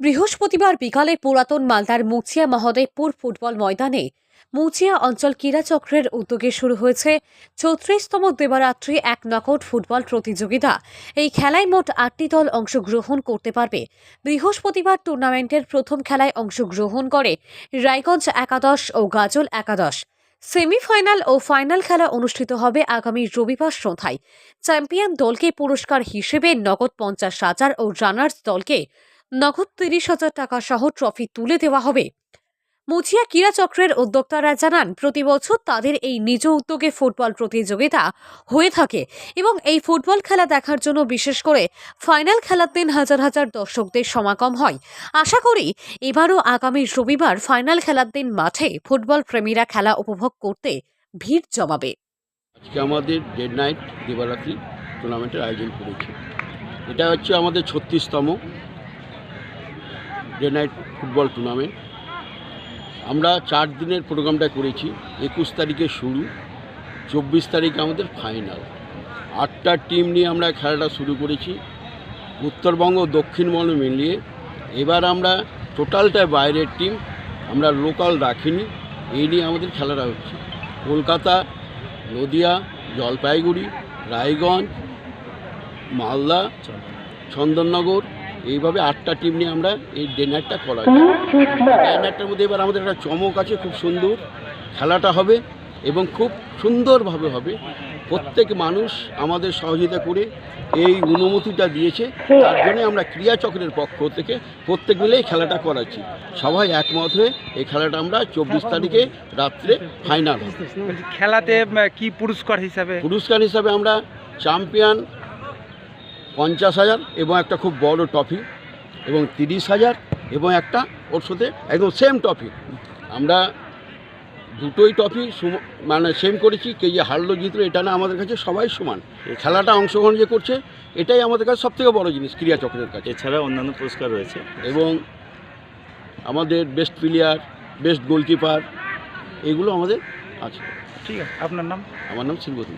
বৃহস্পতিবার বিকালে পুরাতন মালদার মুচিয়া মহদেবপুর ফুটবল ময়দানে মুচিয়া অঞ্চল ক্রীড়া চক্রের উদ্যোগে শুরু হয়েছে চৌত্রিশতম দেবরাত্রি এক নকআউট ফুটবল প্রতিযোগিতা। এই খেলায় মোট আটটি দল অংশগ্রহণ করতে পারবে। বৃহস্পতিবার টুর্নামেন্টের প্রথম খেলায় অংশগ্রহণ করে রায়গঞ্জ একাদশ ও গাজল একাদশ। সেমিফাইনাল ও ফাইনাল খেলা অনুষ্ঠিত হবে আগামী রবিবার সন্ধ্যায়। চ্যাম্পিয়ন দলকে পুরস্কার হিসেবে নগদ পঞ্চাশ হাজার ও রানার্স দলকে নগদ তিরিশ হাজার টাকা সহ ট্রফি তুলে দেওয়া হবে। মুছিয়া ক্রীড়া চক্রের উদ্যোক্তারা জানান, প্রতি বছর তাদের এই নিজ উদ্যোগে ফুটবল প্রতিযোগিতা হয়ে থাকে এবং এই ফুটবল খেলা দেখার জন্য বিশেষ করে ফাইনাল খেলার দিন হাজার হাজার দর্শকদের সমাগম হয়। আশা করি এবারও আগামী রবিবার ফাইনাল খেলার দিন মাঠে ফুটবল প্রেমীরা খেলা উপভোগ করতে ভিড় জমাবে। আজকে আমাদের ডেড নাইট দিবারাত্রি টুর্নামেন্টের আয়োজন এটা হচ্ছে আমাদের ছত্রিশতম ডে নাইট ফুটবল টুর্নামেন্ট আমরা চার দিনের প্রোগ্রামটা করেছি, একুশ তারিখে শুরু, চব্বিশ তারিখে আমাদের ফাইনাল আটটা টিম নিয়ে আমরা খেলাটা শুরু করেছি, উত্তরবঙ্গ দক্ষিণবঙ্গ মিলিয়ে। এবার আমরা টোটালটা বাইরের টিম আমরা লোকাল রাখিনি, এই নিয়ে আমাদের খেলাটা হচ্ছে। কলকাতা, নদিয়া, জলপাইগুড়ি, রায়গঞ্জ, মালদা, চন্দননগর এইভাবে আটটা টিম নিয়ে আমরা এই ডেনারটা করা ডেনারটার মধ্যে এবার আমাদের একটা চমক আছে খুব সুন্দর। খেলাটা হবে এবং খুব সুন্দরভাবে হবে। প্রত্যেক মানুষ আমাদের সহযোগিতা করে এই অনুমতিটা দিয়েছে। তার জন্য আমরা ক্রিয়া চক্রের পক্ষ থেকে প্রত্যেক মিলেই খেলাটা করাচ্ছি। সবাই একমত হয়ে এই খেলাটা আমরা চব্বিশ তারিখে রাত্রে ফাইনাল খেলাতে কি পুরস্কার হিসাবে? পুরস্কার হিসাবে আমরা চ্যাম্পিয়ন পঞ্চাশ হাজার এবং একটা খুব বড় ট্রফি এবং তিরিশ হাজার এবং একটা ওর সাথে একদম সেম ট্রফি আমরা দুটোই ট্রফি মানে সেম করেছি কে যে হারলো জিতলো এটা না আমাদের কাছে সবাই সমান। এই খেলাটা অংশগ্রহণ যে করছে এটাই আমাদের কাছে সবথেকে বড় জিনিস ক্রিয়া চক্রের কাছে। এছাড়া অন্যান্য পুরস্কার রয়েছে। এবং আমাদের বেস্ট প্লেয়ার বেস্ট গোলকিপার এগুলো আমাদের আছে। ঠিক আছে আপনার নাম? আমার নাম শিল্পতী